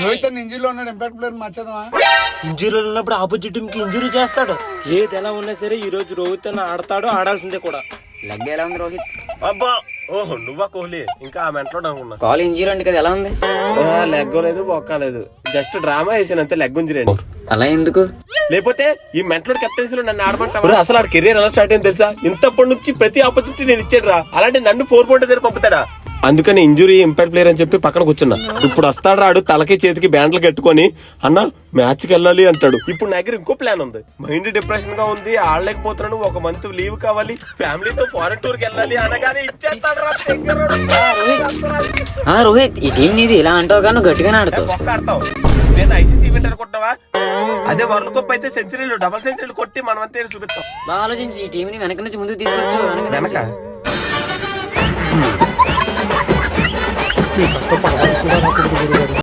రోహిత్ అన్న ఇంజరీలో ఉన్నాడు impact player మార్చేద్దామా? ఇంజురీలో ఉన్నప్పుడు ఆపోజిట్ టీమ్కి ఇంజురీ చేస్తాడు. ఏది ఎలా ఉన్నా సరే ఈ రోజు రోహిత్ అన్న ఆడతాడు ఆడాల్సిందే కూడా. లెగ్ ఎలా ఉంది రోహిత్? అబ్బా ఓహో నువ్వా కోహ్లీ? ఇంకా ఆ మెంట్లో అనుకున్నా కాల్ ఇంజరీ అంటే కదా ఎలా ఉంది? లెగ్ లేదు బొక్క లేదు. జస్ట్ డ్రామా వేసాను అంతే లెగ్ ఉంచిరండి అలా ఎందుకు? లేకపోతే ఈ మెంట్లో కెప్టెన్సీలో నన్ను ఆడమంటావా? అసలు ఆడ కెరీర్ ఎలా స్టార్ట్ అయింది తెలుసా? ఇంతప్పటి నుంచి ప్రతి ఆపర్చునిటీ నేను ఇచ్చాడు రా అలాంటి నన్ను ఫోర్ పాయింట్ దగ్గర పంపుతాడా? అందుకని ఇంజురీ ఇంపాక్ట్ ప్లేయర్ అని చెప్పి పక్కన కూర్చున్నా. ఇప్పుడు వస్తాడు రాడు తలకి చేతికి బ్యాండ్లు కట్టుకొని అన్న మ్యాచ్కి వెళ్ళాలి అంటాడు. ఇప్పుడు నా దగ్గర ఇంకో ప్లాన్ ఉంది. మైండ్ డిప్రెషన్గా ఉంది ఆడలేకపోతున్నాను ఒక మంత్ లీవ్ కావాలి ఫ్యామిలీతో ఫారెన్ టూర్కి వెళ్ళాలి అనగానే ఇచ్చేస్తాడు రోహిత్. ఈ టీం నీది ఇలా అంటావు కానీ గట్టిగానే ఆడుతావు. నేను ఐసీసీ ఈవెంట్ అనుకుంటున్నావా అదే వరల్డ్ కప్ అయితే సెంచరీలు డబల్ సెంచరీలు కొట్టి మనం అంతే చూపిస్తాం. ఆలోచించి ఈ టీంని వెనక నుంచి ముందుకు తీసుకొచ్చు వెనక? నుంచి. వెనక